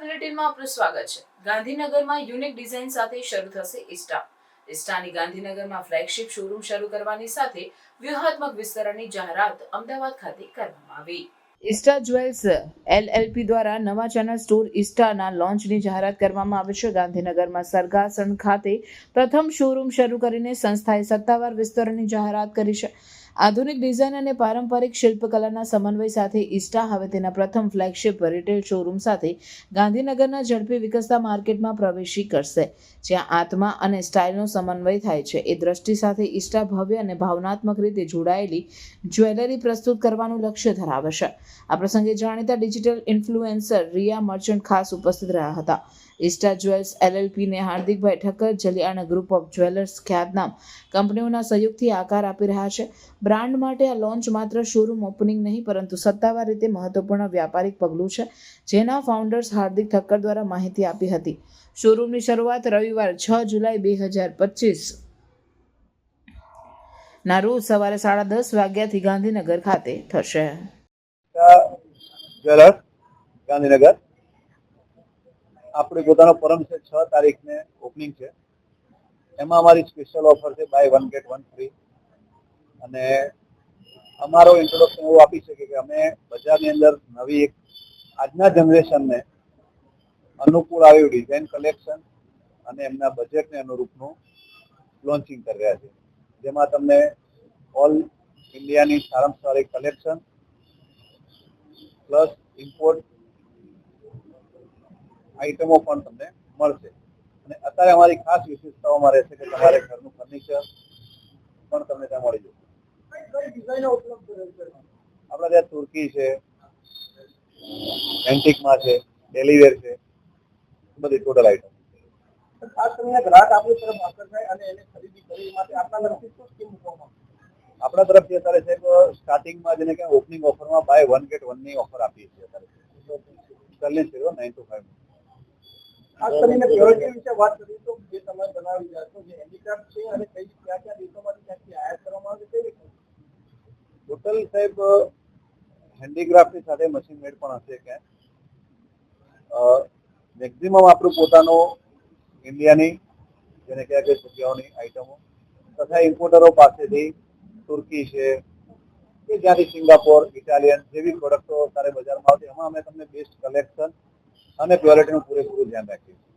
બુલેટિનમાં આપનું સ્વાગત છે. ગાંધીનગરમાં યુનિક ડિઝાઇન સાથે શરૂ થશે ઇસ્ટા ઇસ્ટાની ગાંધીનગરમાં ફ્લેગશિપ શોરૂમ શરૂ કરવાની સાથે વ્યૂહાત્મક વિસ્તરણની જાહેરાત અમદાવાદ ખાતે કરવામાં આવી. ઇસ્ટા જ્વેલ્સ એલએલપી દ્વારા નવા ચેનલ સ્ટોર ઇસ્ટાના લોન્ચની જાહેરાત કરવામાં આવી છે. ગાંધીનગરમાં સરગાસણ ખાતે પ્રથમ શોરૂમ શરૂ કરીને સંસ્થાએ સત્તાવાર વિસ્તરણની જાહેરાત કરી છે. આધુનિક ડિઝાઇન અને પારંપરિક શિલ્પકલાના સમન્વય સાથે ઇસ્ટા હવે તેના પ્રથમ ફ્લેગશિપ રિટેલ શોરૂમ સાથે ગાંધીનગરના ઝડપી વિકસતા માર્કેટમાં પ્રવેશી કરશે, જ્યાં આત્મા અને સ્ટાઇલનો સમન્વય થાય છે. એ દ્રષ્ટિ સાથે ઇસ્ટા ભવ્ય અને ભાવનાત્મક રીતે જોડાયેલી જ્વેલરી પ્રસ્તુત કરવાનું લક્ષ્ય ધરાવે છે. આ પ્રસંગે જાણીતા ડિજિટલ ઇન્ફ્લુએન્સર રિયા મર્ચન્ટ ખાસ ઉપસ્થિત રહ્યા હતા. ઇસ્ટા જ્વેલ્સ એલએલપીને હાર્દિકભાઈ Thakkar, Jaliyana group of jewellers ખ્યાતનામ કંપનીઓના સહયોગથી આકાર આપી રહ્યા છે. બ્રાન્ડ માટે આ લોન્ચ માત્ર શોરૂમ ઓપનિંગ નહીં, પરંતુ સત્તાવાર રીતે મહત્વપૂર્ણ વ્યાપારિક પગલું છે, જેના ફાઉન્ડર્સ હાર્દિક ઠક્કર દ્વારા માહિતી આપી હતી. શોરૂમની શરૂઆત રવિવાર છ જુલાઈ બે હજાર પચીસ ના રોજ સવારે સાડા દસ વાગ્યાથી ગાંધીનગર ખાતે થશે. ગાંધીનગર. આપણે પોતાનો પરમ છે, છ તારીખને ઓપનિંગ છે. એમાં અમારી સ્પેશિયલ ઓફર છે buy one get one free અને અમારો ઇન્ટ્રોડક્શન એવું આપી શકીએ કે અમે બજારની અંદર નવી એક આજના જનરેશનને અનુકૂળ આવ્યું ડિઝાઇન કલેક્શન અને એમના બજેટને અનુરૂપનું લોન્ચિંગ કરી રહ્યા છે. જેમાં તમને ઓલ ઇન્ડિયાની સારામાં સારી કલેક્શન પ્લસ ઇમ્પોર્ટ આઇટમો પણ તમને મળશે. અને અત્યારે અમારી ખાસ વિશેષતાઓમાં રહેશે કે તમારે ઘરનું ફર્નિચર પણ તમને ત્યાં મળી જશે. આપણા ત્યાં તુર્કી છે એન્ટિકમાં છે ડેલીવેર છે બધી ટોટલ આઈટમ ખાસ કરીને ગ્રાહક આપણી તરફ આકર્ષાય અને એને ખરીદી કરવી માટે આપણા તરફથી શું સ્કીમ મૂકવામાં આપણા તરફથી અત્યારે સ્ટાર્ટિંગમાં જેને કે ઓપનિંગ ઓફરમાં બાય વન ગેટ વનની ઓફર આપીએ છીએ અત્યારે. ચાલીસ છે નાઇન ટુ ફાઈવ ખાસ કરીને પ્યોરિટી વિશે વાત કરીએ તો જે તમે બનાવી રહ્યા છો જે હેન્ડીક્રાફ્ટ છે અને કઈ કયા કયા દેશોમાંથી ક્યાંથી આયાત કરવામાં આવે છે કઈ રીતે ટોટલ સાહેબ હેન્ડીક્રાફ્ટની સાથે મશીન મેડ પણ હશે ક્યાંક મેક્ઝિમમ આપણું પોતાનું ઇન્ડિયાની જેને કયા કઈ જગ્યાઓની આઈટમો તથા ઇમ્પોર્ટરો પાસેથી તુર્કી છે, કે જ્યાંથી સિંગાપોર ઇટાલિયન જેવી પ્રોડક્ટો અત્યારે બજારમાં આવતી એમાં અમે તમને બેસ્ટ કલેક્શન અને ક્વોલિટીનું પૂરેપૂરું ધ્યાન રાખીએ છીએ.